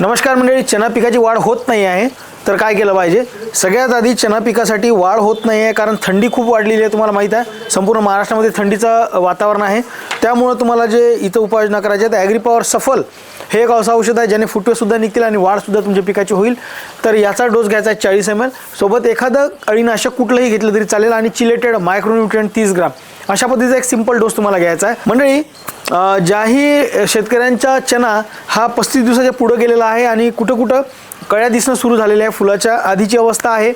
नमस्कार मंडळी चना पिकाची वाढ होत नाही आहे. तर काय केलं पाहिजे? सगळ्यात आधी चना पिकासाठी वाढ होत नाही आहे कारण थंडी खूप वाढलेली आहे तुम्हाला माहीत आहे. संपूर्ण महाराष्ट्रामध्ये थंडीचं वातावरण आहे. त्यामुळं तुम्हाला जे इथं उपाययोजना करायच्या आहेत ॲग्रीपॉवर सफल. हे एक असं औषध आहे ज्याने फुटवेसुद्धा निघतील आणि वाढसुद्धा तुमच्या पिकाची होईल. तर याचा डोस घ्यायचा आहे चाळीस एम एल सोबत एखादं अळीनाशक कुठलंही घेतलं तरी चालेल आणि चिलेटेड मायक्रोन्युट्रियन तीस ग्राम. अशा पद्धतीचा एक सिंपल डोस तुम्हाला घ्यायचा आहे. मंडळी ज्याही शेतकऱ्यांचा चना हा पस्तीस दिवसाच्या पुढं गेलेला आहे आणि कुठं कुठं कळ्या दिसणं सुरू झालेल्या आहे. फुलाच्या आधीची अवस्था आहे.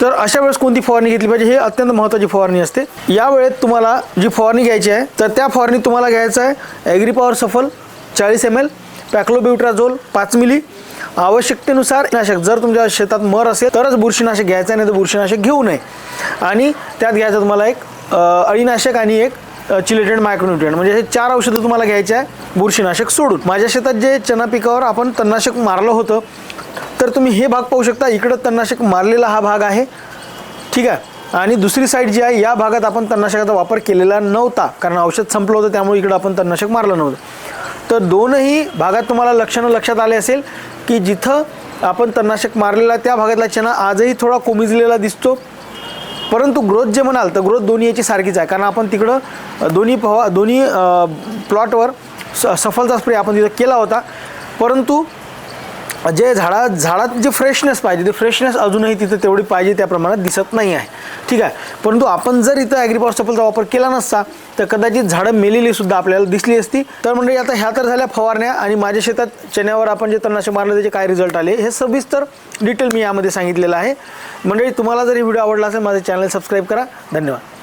तर अशा वेळेस कोणती फवारणी घेतली पाहिजे हे अत्यंत महत्त्वाची फवारणी असते. या वेळेत तुम्हाला जी फवारणी घ्यायची आहे तर त्या फवारणी तुम्हाला घ्यायचं आहे ॲग्रीपॉवर सफल चाळीस एम एल पॅक्लोब्युट्राझोल पाच मिली. आवश्यकतेनुसार नाशक जर तुमच्या शेतात मर असेल तरच बुरशीनाशक घ्यायचं आहे नाही तर बुरशीनाशक घेऊ नये. आणि त्यात घ्यायचं तुम्हाला एक अळीनाशक आणि एक चिलेटेड मायक्रोन्युट्रियन म्हणजे हे चार औषधं तुम्हाला घ्यायचे आहे बुरशीनाशक सोडून. माझ्या शेतात जे चना पिकावर आपण तणनाशक मारलं होतं तर तुम्ही हे भाग पाहू शकता. इकडं तणनाशक मारलेला हा भाग आहे. ठीक आहे? आणि दुसरी साईड जी आहे या भागात आपण तणनाशकाचा वापर केलेला नव्हता. कारण औषध संपलं होतं त्यामुळे इकडं आपण तणनाशक मारलं नव्हतं. तर दोनही भागात तुम्हाला लक्षणं लक्षात आले असेल की जिथं आपण तणनाशक मारलेला त्या भागातला चना आजही थोडा कोमिजलेला दिसतो. परंतु ग्रोथ जे म्हणाल तर ग्रोथ दोन्ही याची सारखीच आहे. कारण आपण तिकडं दोन्ही पवा दोन्ही प्लॉटवर स सफलचा स्प्रे आपण तिथं केला होता. परंतु जे झाडा झाडात जे फ्रेशनेस पाहिजे ते फ्रेशनेस अजूनही तिथं तेवढी पाहिजे त्या प्रमाणात दिसत नाही आहे. ठीक आहे? परंतु आपण जर इथं ॲग्रीपॉवर सफलचा वापर केला नसता तर कदाचित झाडं मेलेली सुद्धा आपल्याला दिसली असती. तर म्हणजे आता ह्या तर झाल्या फवारण्या आणि माझ्या शेतात चण्यावर आपण जे तणनाशक मारलं त्याचे काय रिझल्ट आले हे सविस्तर डिटेल मी यामध्ये सांगितलेलं आहे. मंडळी तुम्हाला जर ही व्हिडिओ आवडला असेल माझं चॅनल सबस्क्राईब करा. धन्यवाद.